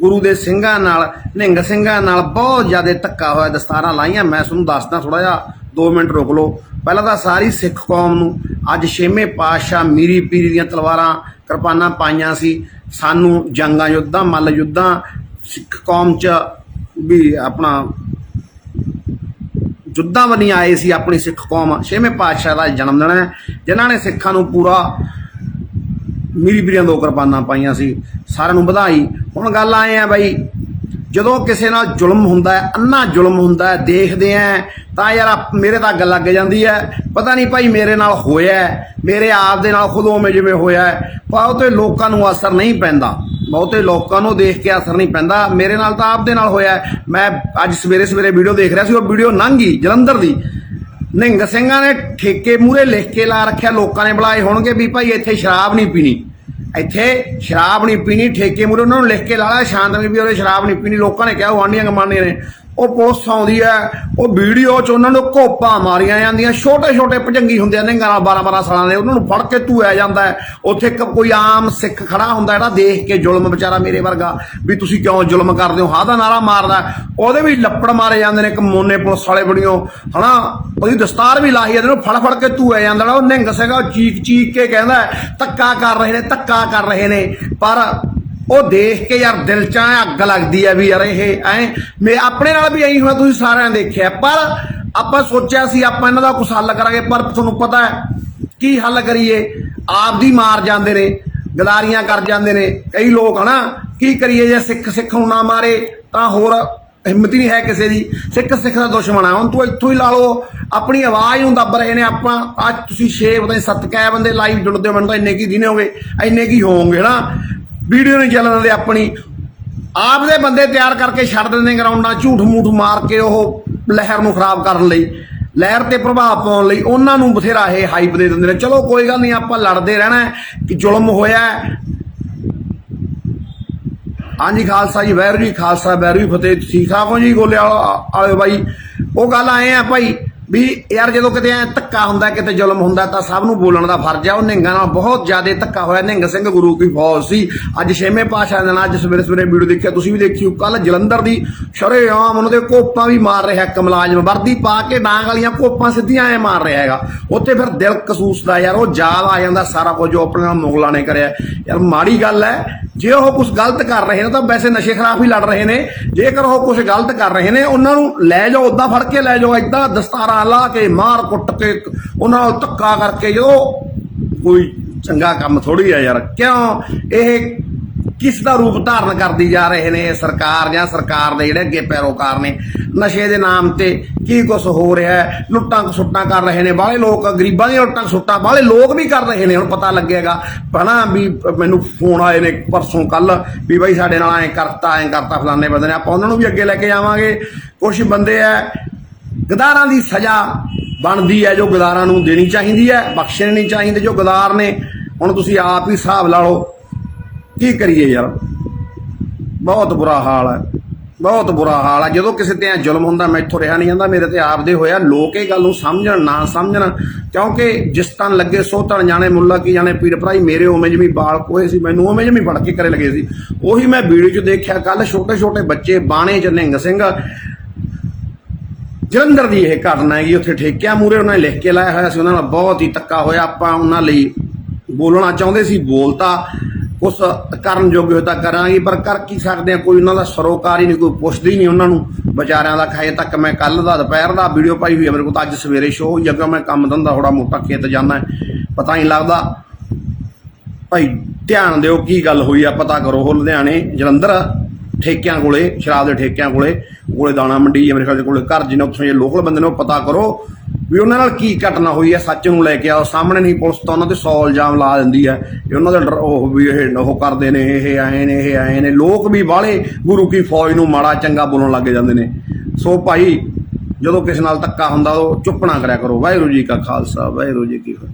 ਗੁਰੂ ਦੇ ਸਿੰਘਾਂ ਨਾਲ, ਨਿਹੰਗ ਸਿੰਘਾਂ ਨਾਲ ਬਹੁਤ ਜ਼ਿਆਦਾ ਧੱਕਾ ਹੋਇਆ, ਦਸਤਾਰਾਂ ਲਾਈਆਂ। ਮੈਂ ਤੁਹਾਨੂੰ ਦੱਸਦਾ ਥੋੜਾ ਜਿਹਾ 2 ਮਿੰਟ ਰੁਕ ਲਓ। ਪਹਿਲਾਂ ਤਾਂ ਸਾਰੀ ਸਿੱਖ ਕੌਮ ਨੂੰ, ਅੱਜ ਛੇਵੇਂ ਪਾਤਸ਼ਾਹ ਮੀਰੀ ਪੀਰੀ ਦੀਆਂ ਤਲਵਾਰਾਂ ਕਿਰਪਾਨਾਂ ਪਾਈਆਂ ਸੀ। ਸਾਨੂੰ ਜੰਗਾਂ ਯੁੱਧਾਂ, ਮੱਲ ਯੁੱਧਾਂ, ਸਿੱਖ ਕੌਮ 'ਚ ਵੀ ਆਪਣਾ ਜੁੱਧਾਂ ਬਣੀ ਆਏ ਸੀ ਆਪਣੀ ਸਿੱਖ ਕੌਮ। ਛੇਵੇਂ ਪਾਤਸ਼ਾਹ ਦਾ ਜਨਮ ਦਿਨ ਹੈ। ਜਿਨ੍ਹਾਂ ਨੇ ਸਿੱਖਾਂ ਨੂੰ ਪੂਰਾ ਮੀਰੀ ਪੀਰੀਆਂ ਦੋ ਕਿਰਪਾਨਾਂ ਪਾਈਆਂ ਸੀ। ਸਾਰਿਆਂ ਨੂੰ ਵਧਾਈ। ਹੁਣ ਗੱਲ ਆਏ ਆ ਬਾਈ, ਜਦੋਂ ਕਿਸੇ ਨਾਲ ਜ਼ੁਲਮ ਹੁੰਦਾ ਹੈ, ਅੰਨਾ ਜ਼ੁਲਮ ਹੁੰਦਾ ਹੈ, ਦੇਖਦੇ ਆ, ਤਾਂ ਯਾਰ ਆਪ- ਮੇਰੇ ਤਾਂ ਅੱਗ ਲੱਗ ਜਾਂਦੀ ਹੈ। ਪਤਾ ਨਹੀਂ ਭਾਈ ਮੇਰੇ ਨਾਲ ਹੋਇਆ ਮੇਰੇ ਆਪ ਦੇ ਨਾਲ ਖੁਦ ਉਵੇਂ ਜਿਵੇਂ ਹੋਇਆ ਹੈ। ਬਹੁਤੇ ਲੋਕਾਂ ਨੂੰ ਅਸਰ ਨਹੀਂ ਪੈਂਦਾ, ਬਹੁਤੇ ਲੋਕਾਂ ਨੂੰ ਦੇਖ ਕੇ ਅਸਰ ਨਹੀਂ ਪੈਂਦਾ। ਮੇਰੇ ਨਾਲ ਤਾਂ ਆਪ ਦੇ ਨਾਲ ਹੋਇਆ ਮੈਂ ਅੱਜ ਸਵੇਰੇ ਸਵੇਰੇ ਵੀਡੀਓ ਦੇਖ ਰਿਹਾ ਸੀ, ਉਹ ਵੀਡੀਓ ਲੰਘੀ ਜਲੰਧਰ ਦੀ। ਨਿੰਗ ਸਿੰਘਾਂ ਨੇ ਠੇਕੇ ਮੂਰੇ ਲਿਖ ਕੇ ਲਾ ਰੱਖਿਆ, ਲੋਕਾਂ ਨੇ ਬੁਲਾਏ ਹੋਣਗੇ ਵੀ ਭਾਈ ਇੱਥੇ ਸ਼ਰਾਬ ਨਹੀਂ ਪੀਣੀ। ਇੱਥੇ ਸ਼ਰਾਬ ਨਹੀਂ ਪੀਣੀ, ਠੇਕੇ ਮੂਰੇ ਉਹਨਾਂ ਨੂੰ ਲਿਖ ਕੇ ਲਾ ਲਿਆ ਸ਼ਾਂਤਮਈ ਵੀ ਉਹਦੇ ਸ਼ਰਾਬ ਨਹੀਂ ਪੀਣੀ, ਲੋਕਾਂ ਨੇ ਕਿਹਾ ਉਹ ਆਂਡੀਆਂ ਗਮਾਨੀਆਂ ਨੇ। ਉਹ ਪੋਸਟ ਆਉਂਦੀ ਹੈ ਉਹ ਵੀਡੀਓ 'ਚ ਉਹਨਾਂ ਨੂੰ ਕੋਪਾਂ ਮਾਰੀਆਂ ਜਾਂਦੀਆਂ ਛੋਟੇ ਛੋਟੇ ਭਜੰਗੀ ਹੁੰਦੇ ਆ ਨਿਹੰਗਾਂ 12 12 ਸਾਲਾਂ ਦੇ, ਉਹਨਾਂ ਨੂੰ ਫੜ ਕੇ ਧੂਆ ਜਾਂਦਾ ਉੱਥੇ ਇੱਕ ਕੋਈ ਆਮ ਸਿੱਖ ਖੜਾ ਹੁੰਦਾ ਜਿਹੜਾ ਦੇਖ ਕੇ ਜ਼ੁਲਮ ਵਿਚਾਰਾ ਮੇਰੇ ਵਰਗਾ, ਵੀ ਤੁਸੀਂ ਕਿਉਂ ਜ਼ੁਲਮ ਕਰਦੇ ਹੋ? ਹਾਂ ਦਾ ਨਾਰਾ ਮਾਰਦਾ ਉਹਦੇ ਵੀ ਲੱਪੜ ਮਾਰੇ ਜਾਂਦੇ ਨੇ ਇੱਕ ਮੋਨੇ ਪੁਲਿਸ ਵਾਲੇ ਬੜੀਓ। ਹਨਾ, ਉਹਦੀ ਦਸਤਾਰ ਵੀ ਲਾਹੀ ਜਾਂਦੇ ਨੇ ਫੜ ਫੜ ਕੇ ਧੂਆ ਜਾਂਦਾ ਜਿਹੜਾ ਉਹ ਨਿੰਗ ਸੀਗਾ, ਉਹ ਚੀਕ ਚੀਕ ਕੇ ਕਹਿੰਦਾ ਧੱਕਾ ਕਰ ਰਹੇ ਨੇ, ਧੱਕਾ ਕਰ ਰਹੇ ਨੇ। ਪਰ ਉਹ ਦੇਖ ਕੇ ਯਾਰ ਦਿਲ ਚ ਅੱਗ ਲੱਗਦੀ ਹੈ ਵੀ ਯਾਰ ਇਹ ਐ। ਮੈਂ ਆਪਣੇ ਨਾਲ ਵੀ ਐਂ ਹੋਇਆ, ਤੁਸੀਂ ਸਾਰਿਆਂ ਨੇ ਦੇਖਿਆ। ਪਰ ਆਪਾਂ ਸੋਚਿਆ ਸੀ, ਆਪਾਂ ਇਹਨਾਂ ਦਾ ਕੁਝ ਹੱਲ ਕਰਾਂਗੇ, ਪਰ ਤੁਹਾਨੂੰ ਪਤਾ ਹੈ, ਕੀ ਹੱਲ ਕਰੀਏ? ਆਪ ਦੀ ਮਾਰ ਜਾਂਦੇ ਨੇ, ਗਦਾਰੀਆਂ ਕਰ ਜਾਂਦੇ ਨੇ। ਕਈ ਲੋਕ ਹਨਾ, ਕੀ ਕਰੀਏ ਜੇ ਸਿੱਖ ਸਿੱਖ ਨੂੰ ਨਾ ਮਾਰੇ, ਤਾਂ ਹੋਰ ਹਿੰਮਤ ਹੀ ਨਹੀਂ ਹੈ ਕਿਸੇ ਦੀ। ਸਿੱਖ ਸਿੱਖ ਦਾ ਦੁਸ਼ਮਣ ਆ। ਹੁਣ ਤੂੰ ਇੱਥੋਂ ਹੀ ਲਾ ਲਓ, ਆਪਣੀ ਆਵਾਜ਼ ਨੂੰ ਦੱਬ ਰਹੇ ਨੇ ਆਪਾਂ। ਅੱਜ ਤੁਸੀਂ 6 ਪਤਾ ਨਹੀਂ 7 ਕੈ ਬੰਦੇ ਲਾਈਵ ਜੁੜਦੇ ਹੋ, ਮੈਨੂੰ ਤਾਂ ਇੰਨੇ ਕੀ ਦਿਨੇ ਹੋਗੇ ਇੰਨੇ ਕੀ ਹੋਵੋਗੇ ਨਾ ਵੀਡੀਓ ਨਹੀਂ ਚੱਲਣ ਦਿੰਦੇ ਆਪਣੀ। ਆਪ ਦੇ ਬੰਦੇ ਤਿਆਰ ਕਰਕੇ ਛੱਡ ਦਿੰਦੇ ਗਰਾਊਂਡਾਂ ਝੂਠ ਮੂਠ ਮਾਰ ਕੇ ਉਹ ਲਹਿਰ ਨੂੰ ਖਰਾਬ ਕਰਨ ਲਈ। ਲਹਿਰ ਤੇ ਪ੍ਰਭਾਵ ਪਾਉਣ ਲਈ ਉਹਨਾਂ ਨੂੰ ਬਥੇਰਾ ਇਹ ਹਾਈਪ ਦੇ ਦਿੰਦੇ ਨੇ। ਚਲੋ ਕੋਈ ਗੱਲ ਨਹੀਂ, ਆਪਾਂ ਲੜਦੇ ਰਹਿਣਾ ਕਿ ਜ਼ੁਲਮ ਹੋਇਆ ਹਾਂਜੀ ਖਾਲਸਾ ਜੀ ਵੈਰੂ ਜੀ, ਖਾਲਸਾ ਵੈਰੂ ਜੀ ਫਤਿਹ। ਠੀਕ ਠਾਕ ਹੋ ਜੀ, ਗੋਲੇ ਵਾਲਾ ਵਾਲੇ ਬਾਈ? ਉਹ ਗੱਲ ਆਏ ਆ ਭਾਈ ਵੀ ਯਾਰ ਜਦੋਂ ਕਿਤੇ ਐ ਧੱਕਾ ਹੁੰਦਾ, ਕਿਤੇ ਜ਼ੁਲਮ ਹੁੰਦਾ, ਤਾਂ ਸਭ ਨੂੰ ਬੋਲਣ ਦਾ ਫਰਜ਼ ਆ। ਉਹ ਨਿਹੰਗਾਂ ਨਾਲ ਬਹੁਤ ਜ਼ਿਆਦਾ ਧੱਕਾ ਹੋਇਆ। ਨਿਹੰਗ ਸਿੰਘ ਗੁਰੂ ਕੀ ਫੌਜ ਸੀ। ਅੱਜ ਛੇਵੇਂ ਪਾਸ਼ਾ ਦੇ ਨਾਲ ਅੱਜ ਸਵੇਰੇ ਸਵੇਰੇ ਵੀਡੀਓ ਦੇਖਿਆ ਤੁਸੀਂ ਵੀ ਦੇਖੀ ਕੱਲ ਜਲੰਧਰ ਦੀ ਸ਼ਰੇਆਮ ਉਹਨਾਂ ਦੇ ਕੋਪਾਂ ਵੀ ਮਾਰ ਰਿਹਾ ਇੱਕ ਮੁਲਾਜ਼ਮ। ਵਰਦੀ ਪਾ ਕੇ ਡਾਂਗ ਵਾਲੀਆਂ ਕੋਪਾਂ ਸਿੱਧੀਆਂ ਐ ਮਾਰ ਰਿਹਾ ਹੈਗਾ। ਉੱਥੇ ਫਿਰ ਦਿਲ ਕਸੂਸਦਾ ਯਾਰ, ਉਹ ਯਾਦ ਆ ਜਾਂਦਾ ਸਾਰਾ ਕੁਝ। ਜੋ ਆਪਣੇ ਨਾਲ ਮੁਗਲਾਂ ਨੇ ਕਰਿਆ। ਯਾਰ ਮਾੜੀ ਗੱਲ ਹੈ ਜੇ ਉਹ ਕੁਝ ਗਲਤ ਕਰ ਰਹੇ ਨੇ ਤਾਂ ਵੈਸੇ ਨਸ਼ੇ ਖਿਲਾਫ ਹੀ ਲੜ ਰਹੇ ਨੇ। ਜੇਕਰ ਉਹ ਕੁਝ ਗਲਤ ਕਰ ਰਹੇ ਨੇ, ਉਹਨਾਂ ਨੂੰ ਲੈ ਜਾਓ ਉਦਾਂ ਫੜ ਕੇ ਲੈ ਜਾਓ, ਏਦਾਂ ਦਸਤਾਰਾਂ ਲਾ ਕੇ ਮਾਰ ਕੁੱਟ ਕੇ ਉਹਨਾਂ ਨੂੰ ਧੱਕਾ ਕਰਕੇ ਜਦੋਂ ਕੋਈ ਚੰਗਾ ਕੰਮ ਥੋੜੀ ਆ ਯਾਰ, ਕਿਉਂ? ਇਹ ਕਿਸ ਦਾ ਰੂਪ ਧਾਰਨ ਕਰਦੀ ਜਾ ਰਹੇ ਨੇ ਸਰਕਾਰ ਜਾਂ ਸਰਕਾਰ ਦੇ ਜਿਹੜੇ ਅੱਗੇ ਪੈਰੋਕਾਰ ਨੇ? ਨਸ਼ੇ ਦੇ ਨਾਮ ਤੇ ਕੀ ਕੁਝ ਹੋ ਰਿਹਾ ਹੈ? ਲੁੱਟਾਂ ਖਸੁੱਟਾਂ ਕਰ ਰਹੇ ਨੇ। ਬਾਹਲੇ ਲੋਕ, ਗਰੀਬਾਂ ਦੀਆਂ ਲੁੱਟਾਂ ਖਸੁੱਟਾਂ, ਬਾਹਲੇ ਲੋਕ ਵੀ ਕਰ ਰਹੇ ਨੇ, ਹੁਣ ਪਤਾ ਲੱਗੇਗਾ। ਹਨਾ ਵੀ ਮੈਨੂੰ ਫੋਨ ਆਏ ਨੇ ਪਰਸੋਂ ਕੱਲ ਵੀ ਬਾਈ ਸਾਡੇ ਨਾਲ ਐਂ ਕਰਤਾ ਐਂ ਕਰਤਾ ਫਲਾਣੇ ਬੰਦੇ ਨੇ। ਆਪਾਂ ਉਹਨਾਂ ਨੂੰ ਵੀ ਅੱਗੇ ਲੈ ਕੇ ਜਾਵਾਂਗੇ। ਕੁਝ ਬੰਦੇ ਐ, ਗਦਾਰਾਂ ਦੀ ਸਜ਼ਾ ਬਣਦੀ ਹੈ ਜੋ ਗਦਾਰਾਂ ਨੂੰ ਦੇਣੀ ਚਾਹੀਦੀ ਹੈ ਬਖਸ਼ਣੇ ਨਹੀਂ ਚਾਹੀਦੇ ਜੋ ਗਦਾਰ ਨੇ। ਹੁਣ ਤੁਸੀਂ ਆਪ ਹੀ ਹਿਸਾਬ ਲਾ ਲਓ। ਕੀ ਕਰੀਏ ਯਾਰ? ਬਹੁਤ ਬੁਰਾ ਹਾਲ ਹੈ। ਬਹੁਤ ਬੁਰਾ ਹਾਲ ਹੈ। ਜਦੋਂ ਕਿਸੇ ਤੇ ਜ਼ੁਲਮ ਹੁੰਦਾ ਮੈਥੋਂ ਰਿਹਾ ਨਹੀਂ ਜਾਂਦਾ, ਮੇਰੇ ਤੇ ਆਪਦੇ ਹੋਇਆ। ਲੋਕ ਇਹ ਗੱਲ ਨੂੰ ਸਮਝਣ, ਨਾ ਸਮਝਣ, ਕਿਉਂਕਿ ਜਿਸ ਤਨ ਲੱਗੇ ਸੋ ਤਨ ਜਾਣੇ ਮੁੱਲਾ ਕੀ ਜਾਣੇ ਪੀਰ ਭਰਾਈ ਮੇਰੇ ਉਵੇਂ ਜਿਵੇਂ ਬਾਲ ਕੋਏ ਸੀ, ਮੈਨੂੰ ਉਵੇਂ ਜਿਵੇਂ ਫੜ ਕੇ ਕਰੇ ਲਗੇ ਸੀ। ਉਹੀ ਮੈਂ ਵੀਡੀਓ 'ਚ ਦੇਖਿਆ ਕੱਲ ਛੋਟੇ ਛੋਟੇ ਬੱਚੇ ਬਾਣੇ 'ਚ ਨਿੰਗ ਸਿੰਘ। ਜਲੰਧਰ ਦੀ ਇਹ ਘਟਨਾ ਹੈਗੀ, ਉੱਥੇ ਠੇਕਿਆਂ ਮੂਰੇ ਉਹਨਾਂ ਨੇ ਲਿਖ ਕੇ ਲਾਇਆ ਹੋਇਆ ਸੀ। ਉਹਨਾਂ ਨਾਲ ਬਹੁਤ ਹੀ ਤੱਕਾ ਹੋਇਆ। ਆਪਾਂ ਉਹਨਾਂ ਲਈ ਬੋਲਣਾ ਚਾਹੁੰਦੇ ਸੀ, ਬੋਲਤਾ। ਉਸ ਕਰਨ ਯੋਗ ਹੋਇਆ ਤਾਂ ਕਰਾਂਗੇ, ਪਰ ਕਰ ਕੀ ਸਕਦੇ ਆ? ਕੋਈ ਉਹਨਾਂ ਦਾ ਸਰੋਕਾਰ ਹੀ ਨਹੀਂ, ਕੋਈ ਪੁੱਛਦਾ ਹੀ ਨਹੀਂ ਉਹਨਾਂ ਨੂੰ। ਵਿਚਾਰਿਆਂ ਦਾ ਖਾਏ ਤੱਕ ਮੈਂ ਕੱਲ ਦਾ ਦੁਪਹਿਰ ਦਾ ਵੀਡੀਓ ਪਾਈ ਹੋਈ ਹੈ ਮੇਰੇ ਕੋਲ ਤਾਂ ਅੱਜ ਸਵੇਰੇ ਸ਼ੋਅ ਹੋਈ ਅੱਗੇ ਮੈਂ ਕੰਮ ਧੰਦਾ ਥੋੜਾ ਮੋਟਾ ਖੇਤ ਜਾਂਦਾ ਪਤਾ ਨਹੀਂ ਲੱਗਦਾ। ਭਾਈ, ਧਿਆਨ ਦਿਓ ਕੀ ਗੱਲ ਹੋਈ ਆ, ਪਤਾ ਕਰੋ ਉਹ ਲੁਧਿਆਣੇ ਜਲੰਧਰ ਠੇਕਿਆਂ ਕੋਲੇ, ਸ਼ਰਾਬ ਦੇ ਠੇਕਿਆਂ ਕੋਲੇ ਕੋਲੇ ਦਾਣਾ ਮੰਡੀ ਹੈ ਮੇਰੇ ਖਿਆਲ ਦੇ ਕੋਲੇ, ਘਰ ਜਿਹਨੇ ਉੱਥੋਂ ਜੇ ਲੋਕਲ ਬੰਦੇ ਨੇ ਉਹ ਪਤਾ ਕਰੋ। ਵੀ ਉਹਨਾਂ ਨਾਲ ਕੀ ਘਟਨਾ ਹੋਈ ਹੈ, ਸੱਚ ਨੂੰ ਲੈ ਕੇ ਆਓ। ਸਾਹਮਣੇ ਨਹੀਂ ਪੁਲਿਸ ਤਾਂ ਉਹਨਾਂ ਤੇ 100 ਇਲਜ਼ਾਮ ਲਾ ਦਿੰਦੀ ਹੈ ਕਿ ਉਹਨਾਂ ਦਾ ਡਰ- ਉਹ ਵੀ ਇਹ ਉਹ ਕਰਦੇ ਨੇ, ਇਹ ਆਏ ਨੇ, ਇਹ ਆਏ ਨੇ। ਲੋਕ ਵੀ ਬਾਹਲੇ ਗੁਰੂ ਕੀ ਫੌਜ ਨੂੰ ਮਾੜਾ ਚੰਗਾ ਬੋਲਣ ਲੱਗ ਜਾਂਦੇ ਨੇ। ਸੋ ਭਾਈ, ਜਦੋਂ ਕਿਸੇ ਨਾਲ ਧੱਕਾ ਹੁੰਦਾ, ਉਹ ਚੁੱਪ ਨਾ ਕਰਿਆ ਕਰੋ। ਵਾਹਿਗੁਰੂ ਜੀ ਕਾ ਖਾਲਸਾ, ਵਾਹਿਗੁਰੂ ਜੀ ਕੀ ਫਤਿਹ।